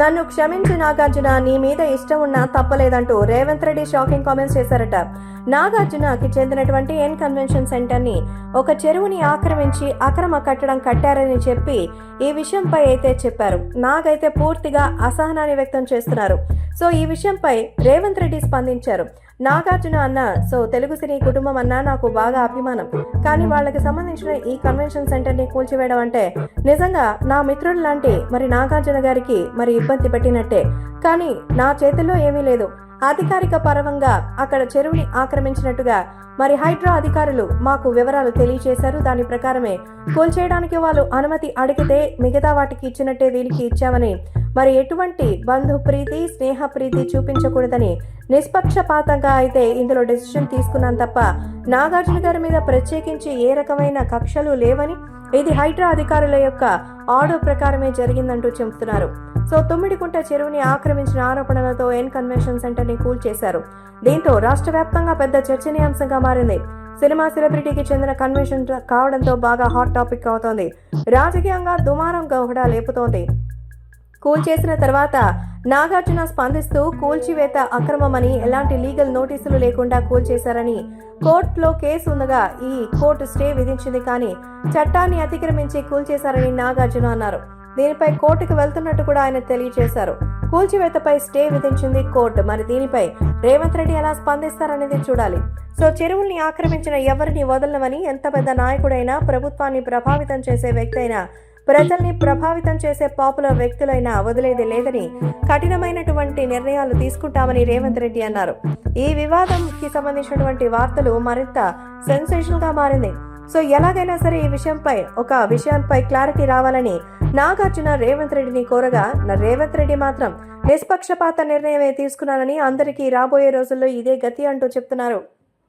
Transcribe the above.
నన్ను క్షమించు నాగార్జున నీ మీద ఇష్టం ఉన్నా తప్పలేదంటూ రేవంత్ రెడ్డి షాకింగ్ కామెంట్స్ చేశారట. నాగార్జునకి చెందినటువంటి ఎన్ కన్వెన్షన్ సెంటర్ని ఒక చెరువుని ఆక్రమించి అక్రమ కట్టడం కట్టారని చెప్పి ఈ విషయంపై అయితే చెప్పారు. నాగైతే పూర్తిగా అసహనాన్ని వ్యక్తం చేస్తున్నారు. సో ఈ విషయంపై రేవంత్ రెడ్డి స్పందించారు. నాగార్జున అన్న సో తెలుగు సినీ కుటుంబం అన్న నాకు బాగా అభిమానం. కానీ వాళ్ళకి సంబంధించిన ఈ కన్వెన్షన్ సెంటర్ని కూల్చివేయడం అంటే నిజంగా నా మిత్రుడు లాంటి మరి నాగార్జున గారికి మరి ఇబ్బంది పెట్టినట్టే. కానీ నా చేతుల్లో ఏమీ లేదు. అధికారిక పరవంగా అక్కడ చెరువుని ఆక్రమించినట్టుగా మరి హైడ్రా అధికారులు మాకు వివరాలు తెలియజేశారు దాని ప్రకారమే కూల్చేయడానికి వాళ్ళు అనుమతి అడిగితే మిగతా వాటికి ఇచ్చినట్టే దీనికి ఇచ్చామని మరి ఎటువంటి బంధు ప్రీతి స్నేహ ప్రీతి చూపించకూడదని నిష్పక్షపాతంగా అయితే ఇందులో డెసిషన్ తీసుకున్నాం తప్ప నాగార్జున గారి మీద ప్రత్యేకించి ఏ రకమైన కక్షలు లేవని ఇది హైడ్రా అధికారుల యొక్క ఆర్డర్ ప్రకారమే జరిగిందంటూ చెబుతున్నారు. సో తుమ్మిడికుంట చెరువుని ఆక్రమించిన ఆరోపణలతో ఎన్ కన్వెన్షన్ సెంటర్ని కూల్చేశారు. దీంతో రాష్ట్ర వ్యాప్తంగా పెద్ద చర్చనీయాంశంగా మారింది. సినిమా సెలబ్రిటీకి చెందిన కన్వెన్షన్ కావడంతో బాగా హాట్ టాపిక్ అవుతోంది. రాజకీయంగా దుమారం గౌహడ లేపుతోంది. కూల్ చేసిన తర్వాత నాగార్జున స్పందిస్తూ కూల్చివేత అక్రమమని ఎలాంటి లీగల్ నోటీసులు లేకుండా కూల్చేశారని కోర్టులో కేసు ఉండగా ఈ కోర్టు స్టే విధించింది కానీ చట్టాన్ని అతిక్రమించి కూల్చేశారని నాగార్జున అన్నారు. దీనిపై కోర్టుకు వెళ్తున్నట్టు కూడా ఆయన తెలియజేశారు కూల్చివేతపై స్టే విధించింది కోర్టు. మరి దీనిపై రేవంత్ రెడ్డి ఎలా స్పందిస్తారనేది చూడాలి. సో చెరువుల్ని ఆక్రమించిన ఎవరిని వదలమని ఎంత పెద్ద నాయకుడైనా ప్రభుత్వాన్ని ప్రభావితం చేసే వ్యక్తి అయినా ప్రజల్ని ప్రభావితం చేసే పాపులర్ వ్యక్తులైనా వదిలేది లేదని కఠినమైనటువంటి నిర్ణయాలు తీసుకుంటామని రేవంత్ రెడ్డి అన్నారు. ఈ వివాదంకి సంబంధించినటువంటి వార్తలు మరింత సెన్సేషన్గా మారింది. సో ఎలాగైనా సరే ఈ విషయంపై ఒక విషయంపై క్లారిటీ రావాలని నాగార్జున రేవంత్ రెడ్డిని కోరగా నా రేవంత్ రెడ్డి మాత్రం నిష్పక్షపాత నిర్ణయమే తీసుకున్నానని అందరికీ రాబోయే రోజుల్లో ఇదే గతి అంటూ చెప్తున్నారు.